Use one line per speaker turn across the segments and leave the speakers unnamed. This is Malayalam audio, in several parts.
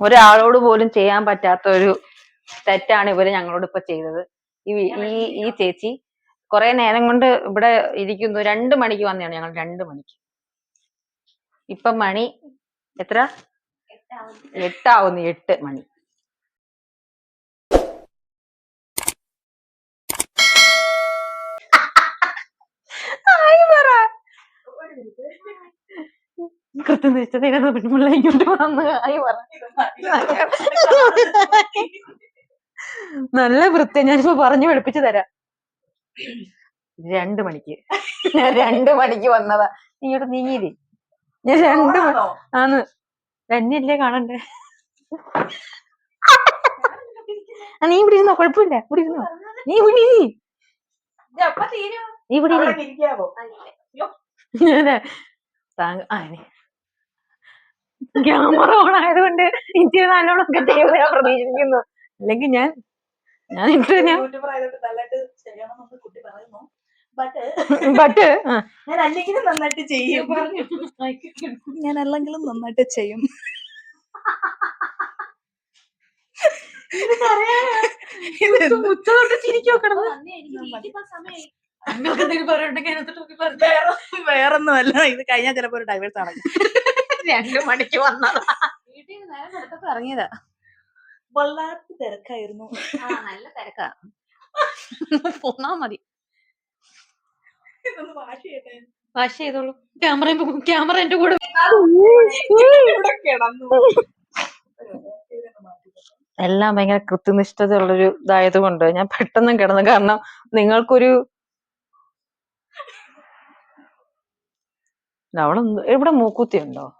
ഒരാളോട് പോലും ചെയ്യാൻ പറ്റാത്ത ഒരു തെറ്റാണ് ഇവർ ഞങ്ങളോട് ഇപ്പൊ ചെയ്തത്. ഈ ഈ ഈ ചേച്ചി കുറെ നേരം കൊണ്ട് ഇവിടെ ഇരിക്കുന്നു. രണ്ട് മണിക്ക് വന്നതാണ് ഞങ്ങൾ രണ്ട് മണിക്ക്. ഇപ്പൊ മണി എത്ര? എട്ടാവുന്നു എട്ട് മണി ആയി പറ കൃത്യനിഷ്ഠതയുടെ പെൺപിള്ള ഇങ്ങോട്ട് വന്ന് ആയി പറഞ്ഞു നല്ല വൃത്തി ഞാനിപ്പോ പറഞ്ഞു പഠിപ്പിച്ചു തരാം. രണ്ടു മണിക്ക്. ഞാൻ രണ്ടു മണിക്ക് വന്നതാ. ഇങ്ങോട്ട് നീങ്ങിയില്ലേ? ഞാൻ രണ്ട് മണി ആന്ന്. തന്നെയല്ലേ കാണണ്ടേ? നീ ഇവിടെ ഇരുന്നോ? കുഴപ്പമില്ല. ഇവിടെ ഇരുന്നോ? നീ ഇവിടെ. നീ ഇവിടെ ഇരി. അതെ. താങ്ക- ആ. ക്യാമറ ഓൺ ആയതുകൊണ്ട് എനിക്ക് നല്ലോണം ഒക്കെ പ്രതീക്ഷിക്കുന്നു. അല്ലെങ്കിൽ ഞാൻ ഞാൻ ഇട്ട് ഞാൻ ബട്ട്
ഞാൻ അല്ലെങ്കിലും നന്നായിട്ട് ചെയ്യും. ഞാൻ അല്ലെങ്കിലും നന്നായിട്ട് ചെയ്യും. വേറൊന്നുമല്ല. ഇത് കഴിഞ്ഞാൽ ചിലപ്പോ ഒരു ഡൈവേഴ്സ് ആണ്
രണ്ട് മണിക്ക് വന്നതാ.
ഇറങ്ങിയതാ.
വല്ലാത്ത തിരക്കായിരുന്നു.
നല്ല തിരക്കാ. പോന്നാ മതി.
വാഷ്
ചെയ്തോളൂ. ക്യാമറ ക്യാമറ എന്റെ കൂടെ എല്ലാം ഭയങ്കര കൃത്യനിഷ്ഠതയുള്ളൊരു ഇതായത് കൊണ്ട് ഞാൻ പെട്ടെന്ന് കിടന്നു. കാരണം നിങ്ങൾക്കൊരു അവളെന്ത് ഇവിടെ മൂക്കുത്തി ഉണ്ടോ?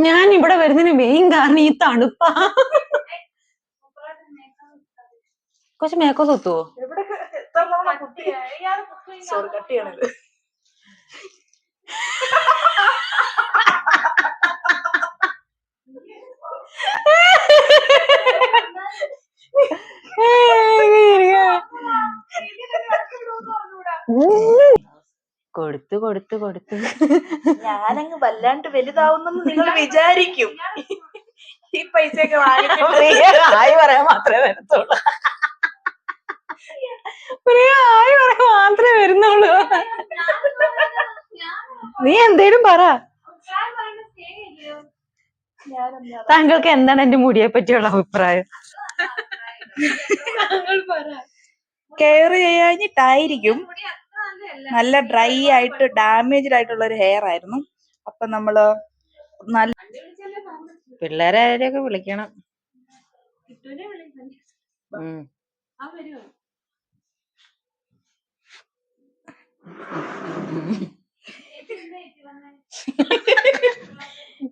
ഞാൻ ഇവിടെ വരുന്നതിന് മെയിൻ കാരണം ഈ തണുപ്പാ. കുറച്ച് മേക്കോ തൊത്തുവോ
എവിടെ എത്ര തവണ കുട്ടി സോറി കട്ട് ചെയ്യണത്
കൊടുത്തു കൊടുത്തു കൊടുത്തു.
ഞാനങ്ങ് വല്ലാണ്ട് വലുതാവുന്നെന്ന് നിങ്ങൾ വിചാരിക്കും. ഈ പൈസയൊക്കെ
പ്രിയ ആയി പറയാൻ മാത്രമേ വരത്തുള്ളൂ. പ്രിയ ആയി പറയാൻ മാത്രമേ വരുന്നുള്ളൂ. നീ എന്തേലും പറ. താങ്കൾക്ക് എന്താണ് എന്റെ മുടിയെ പറ്റിയുള്ള അഭിപ്രായം
കെയർ ചെയ്യാഞ്ഞിട്ടായിരിക്കും. നല്ല ഡ്രൈ ആയിട്ട് ഡാമേജ്ഡ് ആയിട്ടുള്ള ഒരു ഹെയർ ആയിരുന്നു. അപ്പൊ നമ്മൾ നല്ല
പിള്ളേരെ ആരെയൊക്കെ വിളിക്കണം.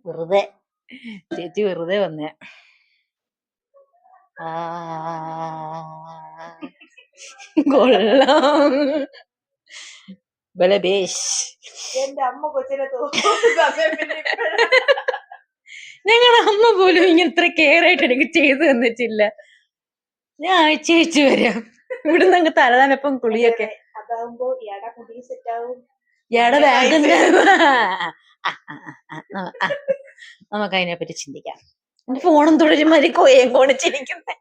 വെറുതെ. ചേച്ചി വെറുതെ വന്നേ. ആ കൊള്ളാം ബലബേഷ്
എന്റെ അമ്മ കൊച്ചിനെ
ഞങ്ങളുടെ അമ്മ പോലും ഇങ്ങനെ ഇത്ര കെയർ ആയിട്ട് എനിക്ക് ചെയ്തു തന്നിട്ടില്ല. ഞാൻ ആഴ്ച ആഴ്ച വരാം. ഇവിടുന്ന് അങ്ങ് തലതാനപ്പം കുളിയൊക്കെ.
അതാവുമ്പോ ഇയാടെ മുടി സെറ്റ് ആവും.
ഇയാടെ ബാഗ് നമുക്ക് അതിനെ പറ്റി ചിന്തിക്കാം. എന്റെ ഫോണും തുടരും മതി കോയം കോണിച്ചിരിക്കുന്നേ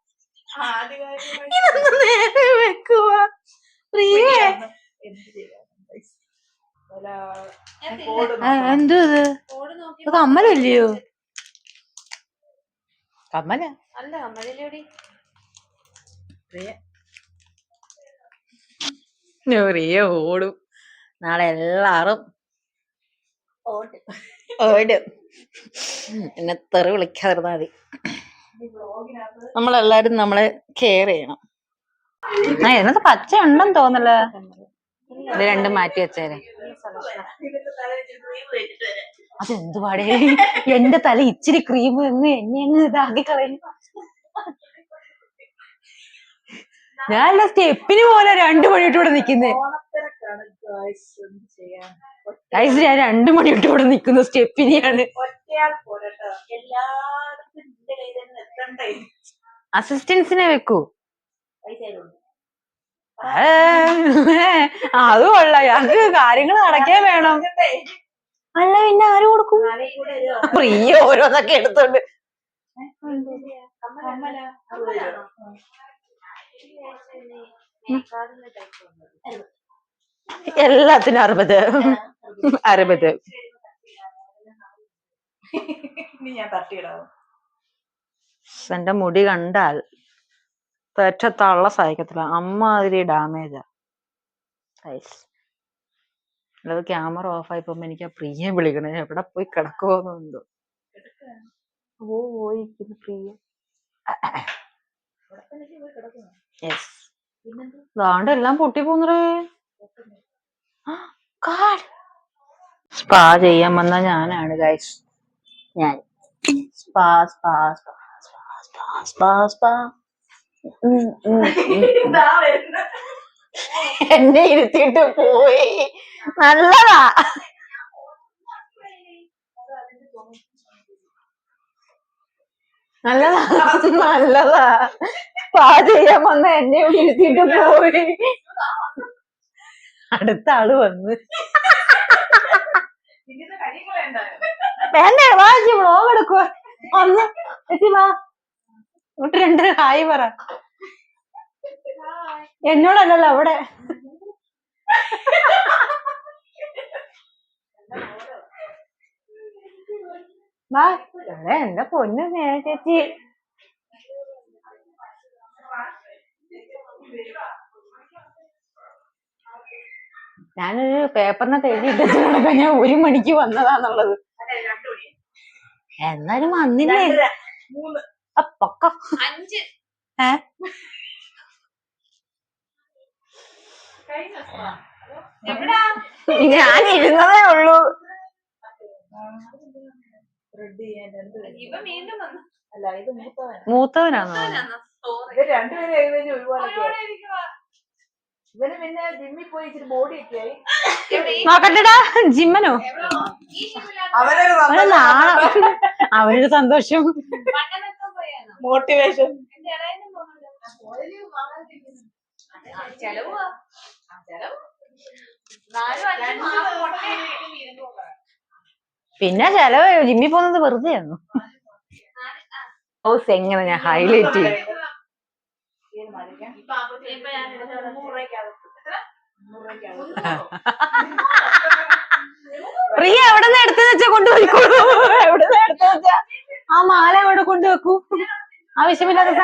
ഇതൊന്ന് നേരെ വെക്കുക പ്രിയേ. എന്തോ ഇത്? ഇത് കമ്മലല്ലയോ? കമ്മല?
അല്ല കമ്മലില്ലോടി?
റിയ ഓടും. നാളെ എല്ലാരും ഓടും. എന്നെ തെറി വിളിക്കാതിരുന്നാ മതി. നമ്മളെല്ലാരും നമ്മളെ കെയർ ചെയ്യണം. ആ ഇതിനകത്ത് പച്ച ഉണ്ടെന്ന് തോന്നല്ല ഇത് രണ്ടും മാറ്റി വെച്ചേരെ. അതെന്തുപാടേ എന്റെ തല ഇച്ചിരി ക്രീം എന്ന് എന്നെ അങ്ങ് ഇതാക്കി കളയുന്നു. ഞാനല്ല സ്റ്റെപ്പിന് പോലെ രണ്ടു മണിയിട്ട് ഇവിടെ നിക്കുന്നേ ഗൈസ് ഞാൻ രണ്ടു മണിയിട്ട് ഇവിടെ നിക്കുന്നു സ്റ്റെപ്പിനെയാണ്. അസിസ്റ്റൻസിനെ വെക്കൂ. അത് കൊള്ളാം. ഞങ്ങക്ക് കാര്യങ്ങൾ നടക്കേ വേണം. അല്ല പിന്നെ ആര് കൊടുക്കും?
ഫ്രീ
പ്രിയ ഓരോന്നൊക്കെ എടുത്തോണ്ട്. എല്ലാത്തിനും അറുപത്. അറുപത്. എന്റെ മുടി കണ്ടാൽ പെറ്റത്തള്ള സഹിക്കത്തില്ല അമ്മാതിരി ഡാമേജാ. അത് ക്യാമറ ഓഫ് ആയിപ്പോ എനിക്ക് ആ പ്രിയെ വിളിക്കണേ. എവിടെ പോയി കിടക്കുമോന്നുണ്ടോ ഓ പ്രിയ.
പോയി കിടക്കുന്നു
യെസ്. ദാണ്ട് എല്ലാം പൊട്ടി പോന്നറേ സ്പാ ചെയ്യാൻ വന്ന ഞാനാണ് ഗൈസ്. ഞാൻ. Spa spa spa spa spa spa സ്പാ.
ഇതാ വരുന്നു.
എന്നെ ഇരുത്തിട്ട് പോയി. നല്ലതാ. നല്ലതാ. നല്ലതാ. പാ ചെയ്യാൻ വന്ന എന്നെ ഇരുത്തിട്ട് ഇരുത്തിയിട്ട് പോയി. അടുത്ത ആൾ വന്ന്. വേണ്ട വാ വ്ളോഗ് എടുക്കുക ഒന്ന് എത്തി വാ. ഇങ്ങോട്ട് രണ്ട് ഹായ് പറ. എന്നോടല്ലല്ലോ അവിടെ. എന്റെ പൊന്നു സ്നേഹ ചേച്ചി ഞാനൊരു പേപ്പറിനകത്ത് എഴുതിയിട്ട് ഞാൻ ഒരു മണിക്ക് വന്നതാന്നുള്ളത്. എന്നാലും വന്നില്ലേ? പൊക്ക.
അഞ്ച്.
ഏ? ഞാൻ ഇരുന്നതേ ഉള്ളൂ. മൂത്തവനാണോ?
ഇവന് പിന്നെ ജിമ്മിൽ പോയി ഇച്ചിരി ബോഡി ഒക്കെ ആയി
നോക്കട്ടെടാ ജിമ്മനോ?
അവനൊരു
സന്തോഷം.
മോട്ടിവേഷൻ
പിന്നെ ചെലവ് ജിമ്മി പോകുന്നത് വെറുതെയായിരുന്നു ഹൗസ് എങ്ങനെ ഞാൻ ഹൈലൈറ്റ് ചെയ്യും? പ്രിയ എവിടെ നിന്ന് എടുത്തെന്ന് വെച്ചാ കൊണ്ടുപോയിക്കോളൂ. എവിടെ നിന്ന് എടുത്തെന്ന് വെച്ചാ? ആ മാല അവിടെ കൊണ്ടുവെക്കൂ? ആവശ്യമില്ലാത്ത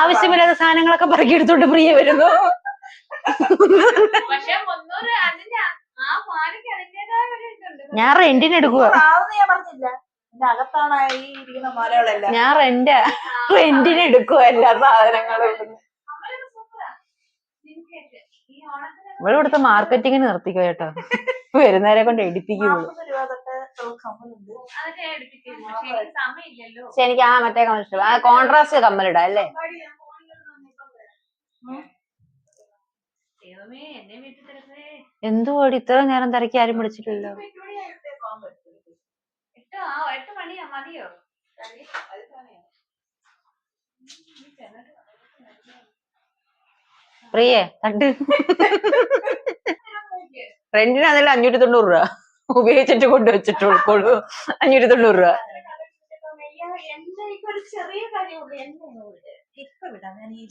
ആവശ്യമില്ലാത്ത സാധനങ്ങളൊക്കെ പറക്കി എടുത്തോണ്ട് പ്രിയ വരുന്നു. ഞാൻ റെന്റിന് എടുക്കുക
ഞാൻ പറഞ്ഞില്ല. എന്റെ അകത്താണ് ഇരിക്കുന്ന മലകളെല്ലാം.
ഞാൻ റെന്റ് റെന്റിന് എടുക്കുക എല്ലാ സാധനങ്ങളും. ഇവിടെ ഇവിടുത്തെ മാർക്കറ്റിങ്ങിന് നിർത്തിക്കോ കേട്ടോ വരുന്നവരെ കൊണ്ട് എടുപ്പിക്കുള്ളൂ
നാൽപ്പത് രൂപ തൊട്ട് കമ്മലുണ്ട്
അതൊക്കെ ഞാൻ എടുപ്പിക്കുന്നു പക്ഷെ എനിക്ക്
ആ മറ്റേ കമ്മൽ ഇഷ്ടം ആ കോൺട്രാസ്റ്റ് കമ്മലിടാ അല്ലേ? എന്തുവാടി ഇത്ര നേരം തിരക്കി ആരും പിടിച്ചിട്ടില്ലല്ലോ
എട്ട്? ആ എട്ട് മണിയാ മതിയോ?
പ്രിയേ തട്ട്. റെന്റിന് അതിൽ അഞ്ഞൂറ്റി തൊണ്ണൂറ് രൂപ. ഉപയോഗിച്ചിട്ട് കൊണ്ട് വെച്ചിട്ടുള്ളൂ അഞ്ഞൂറ്റി തൊണ്ണൂറ് രൂപ.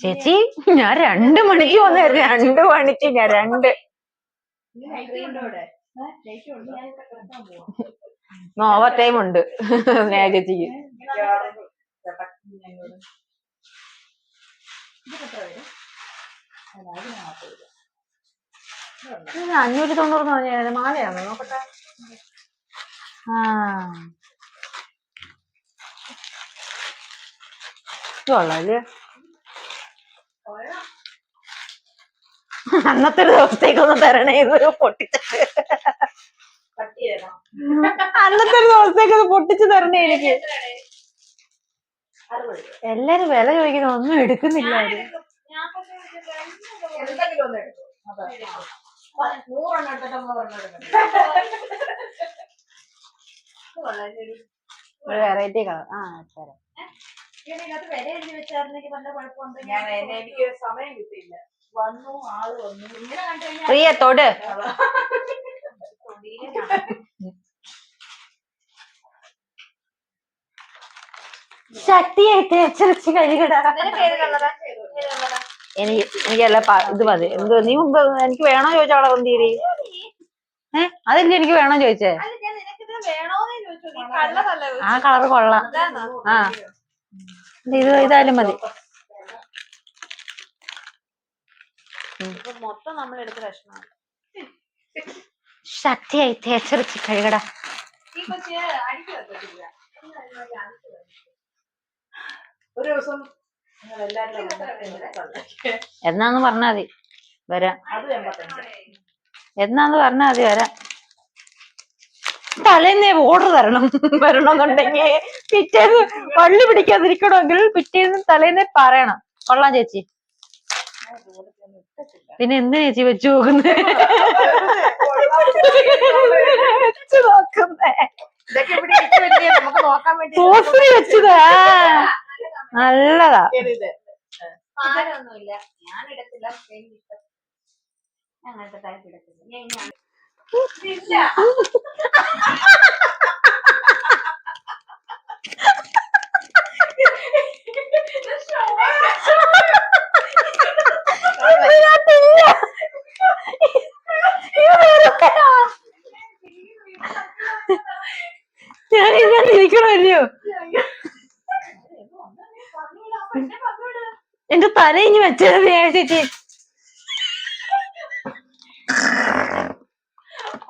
ചേച്ചി ഞാൻ രണ്ട് മണിക്ക് വന്നായിരുന്നു രണ്ട് മണിക്ക് ഞാൻ രണ്ട്. ഓവർ ടൈം ഉണ്ട്. സ്നേഹ ചേച്ചിക്ക്. അഞ്ഞൂറ്റി തൊണ്ണൂറ് പറഞ്ഞാൽ മാലയാണോ? നോക്കട്ടെ. ആ അന്നത്തെ ഒരു ദിവസത്തേക്കൊന്ന് തരണേ
ഒരു പൊട്ടിച്ച
അന്നത്തെ ഒരു ദിവസത്തേക്ക് പൊട്ടിച്ചു തരണേ എനിക്ക് എല്ലാരും വില ചോദിക്കുന്ന ഒന്നും എടുക്കുന്നില്ല
നൂറെണ്ണം എടുത്തിട്ട്
വെറൈറ്റി കളർ ആ തരാം
ഇതിനകത്ത് വില എഴുതി വെച്ചായിരുന്നെങ്കിൽ വല്ല കുഴപ്പമുണ്ട്? ഞാൻ എനിക്ക് സമയം കിട്ടിയില്ല. വന്നു ആൾ വന്നു. ഇങ്ങനെ കണ്ടു കഴിഞ്ഞാൽ
പ്രിയ തൊട്. ശക്തിയായി തേച്ചരച്ച് കഴുകടാ. എനിക്കല്ല ഇത് മതി. എന്ത് നീ മുമ്പ് എനിക്ക് വേണോ ചോദിച്ചാ അവിടെ വന്നീരി? ഏ? അതല്ലേ എനിക്ക് വേണോ ചോദിച്ചേ? ആ കളർ കൊള്ളാം. ആ. ഇത് ഇതായാലും മതി.
മൊത്തം നമ്മൾ എടുത്ത പ്രശ്നമാണ്
ശക്തിയായി തേച്ചരച്ച് കഴുകട
ഒരു ദിവസം
എന്നാന്ന് പറഞ്ഞാ മതി. വരാം. എന്നാന്ന് പറഞ്ഞാ മതി വരാം. തലേന്നേ ഓർഡർ തരണം. വരണമെന്നുണ്ടെങ്കിൽ പിറ്റേന്ന് പള്ളി പിടിക്കാതിരിക്കണമെങ്കിൽ പിറ്റേന്ന് തലേന്നേ പറയണം. കൊള്ളാം ചേച്ചി. പിന്നെ എന്തിനാ ചേച്ചി വെച്ചു നോക്കുന്നേ? വെച്ചു നോക്കുന്നേ. വെച്ചതാ. നല്ലതാ.
അങ്ങനത്തെ ടൈപ്പ് ഇടത്തില്ല ഞാൻ ഞാൻ ഇല്ല
ഇതിനകത്തില്ല. ഇത് വെറുതെയാ. ഞാൻ ഇതിനകത്ത് ഇരിക്കണമല്ലയോ ഇനി വെച്ചത് ചേച്ചി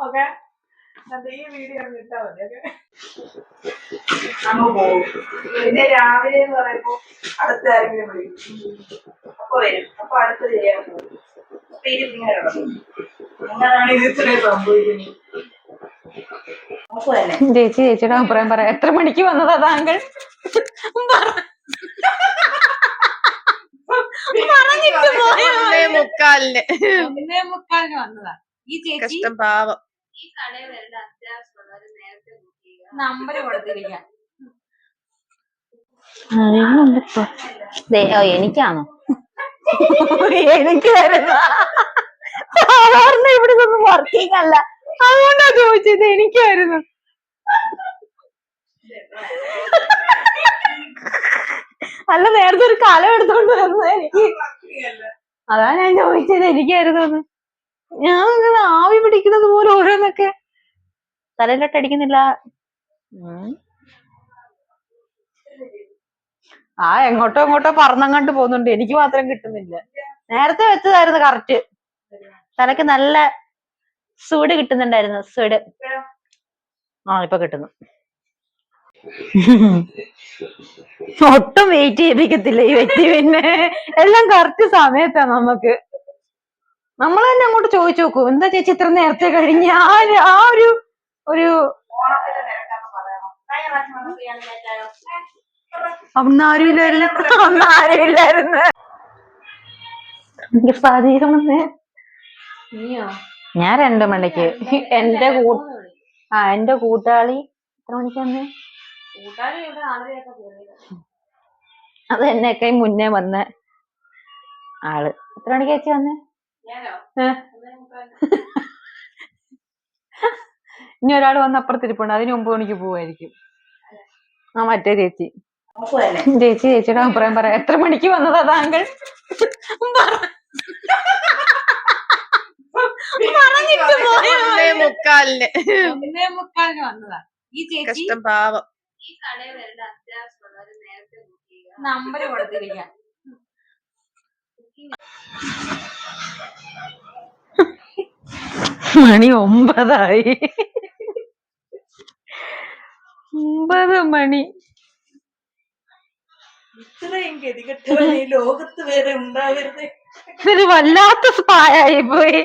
ഓക്കെ. ഈ വീഡിയോ ഇട്ടാ മതി ഓക്കെ. അങ്ങ് പോകും പിന്നെ രാവിലെ എന്ന് പറയുമ്പോ അടുത്ത ആരെങ്കിലും വിളിക്കും അപ്പൊ വരും. അപ്പൊ അടുത്ത് ചെയ്യാൻ പോകും. അപ്പൊ കിടക്കും. അങ്ങനെയാണ് ഇത് ഇത്രയും സംഭവിക്കുന്നത്?
ചേച്ചി ചേച്ചിയുടെ അഭിപ്രായം പറയാം. എത്ര മണിക്ക് വന്നതാ താങ്കൾ?
ഒന്നേ മുക്കാലിന്.
ഒന്നേ മുക്കാലിന് വന്നതാ. ഈ ചേച്ചി
കഷ്ടം പാവം.
ഈ കടയിൽ വരേണ്ട അത്യാവശ്യമുള്ളവർ നേരത്തെ
നമ്പർ കൊടുത്തിരിക്കാം. എനിക്കാണോ? എനിക്ക് സാധാരണ ഇവിടെ ഒന്നും വർക്കിംഗ് അല്ല. അതുകൊണ്ടാ ചോദിച്ചത് എനിക്കായിരുന്നു അല്ല നേരത്തെ ഒരു കലം എടുത്തോണ്ട് വന്നത് എനിക്ക്. അതാ ഞാൻ ചോദിച്ചത് എനിക്കായിരുന്നു. ഞാൻ ഇങ്ങനെ ആവി പിടിക്കുന്നത് പോലെ ഓരോന്നൊക്കെ. തലയിലോട്ട് അടിക്കുന്നില്ല. ആ എങ്ങോട്ടോ എങ്ങോട്ടോ പറന്നങ്ങാണ്ട് പോകുന്നുണ്ട്. എനിക്ക് മാത്രം കിട്ടുന്നില്ല. നേരത്തെ വെച്ചതായിരുന്നു കറക്റ്റ് തലക്ക് നല്ല സൂട് കിട്ടുന്നുണ്ടായിരുന്നു സൂട്. ആ ഇപ്പൊ കിട്ടുന്നു. ഒട്ടും വെയിറ്റ് ചെയ്യിപ്പിക്കത്തില്ല ഈ വ്യക്തി പിന്നെ. എല്ലാം കറക്റ്റ് സമയത്താ നമുക്ക് നമ്മൾ തന്നെ അങ്ങോട്ട് ചോദിച്ചു നോക്കൂ. എന്താ ചേച്ചി ഇത്ര നേരത്തെ കഴിഞ്ഞ? ആ ഒരു- ആ ഒരു ഒരു
ഓണത്തിന്റെ തിരക്കാന്ന് പറയണം കഴിഞ്ഞ പ്രാവശ്യം വന്നപ്പോ ഞാൻ ലേറ്റായോ
അന്ന് ആരുമില്ലായിരുന്നു അന്ന് ആരുമില്ലായിരുന്നു എനിക്ക് സ്വാധീനം വന്നേ. ഞാൻ രണ്ടു മണിക്ക്. എന്റെ കൂ ആ എന്റെ കൂട്ടാളി എത്ര മണിക്ക് അത് എന്നെയൊക്കെ മുന്നേ വന്ന ആൾ. എത്ര മണിക്ക് ചേച്ചി വന്നേ. ഇനി ഒരാൾ വന്ന് അപ്പുറത്തിരിപ്പുണ്ട്. അതിന് ഒമ്പത് മണിക്ക് പോവായിരിക്കും. ആ മറ്റേ ചേച്ചി. ചേച്ചി ചേച്ചിയുടെ അഭിപ്രായം പറയാം. എത്ര മണിക്ക് വന്നതാ താങ്കൾ? പറഞ്ഞിട്ട് പോയോ?
മുക്കാലിന്.
മുക്കാലിന് വന്നതാ. ഈ ചേച്ചി
കഷ്ടം പാവം
ഈ കടയിൽ വരേണ്ട അത്യാവശ്യമുള്ളവർ നേരത്തെ ബുക്ക് ചെയ്യുക.
നമ്പർ കൊടുത്തിരിക്കാം. മണി ഒമ്പതായി. ഒമ്പത് മണി.
ഇത്രയും ഗതികെട്ടവൻ ഈ ലോകത്ത് വേറെ ഉണ്ടാവരുത്.
ഇതൊരു വല്ലാത്ത സ്പായായി പോയി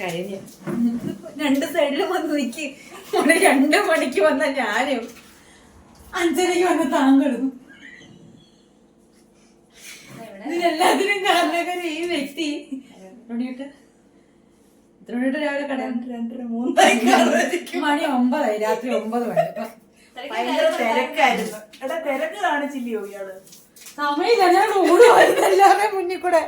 കഴിഞ്ഞു രണ്ട് സൈഡിൽ വന്ന് നിക്ക്. ഇവിടെ രണ്ട് മണിക്ക് വന്ന ഞാനും. അഞ്ചരയ്ക്ക് വന്ന താങ്കളും. ഇതിനെല്ലാത്തിനും കാരണക്കാരൻ ഈ വ്യക്തി. രാവിലെ കട രണ്ടര മൂന്നായി മണി ഒമ്പതായി രാത്രി ഒമ്പത് മണി ഭയങ്കര തിരക്കായിരുന്നു. എടാ തിരക്ക് കാണിച്ചില്ലയോ ഇയാൾ?
സമയമില്ല ഞാൻ ഓടുവായിരുന്നു എല്ലാവരുടെയും മുന്നിൽ കൂടെ.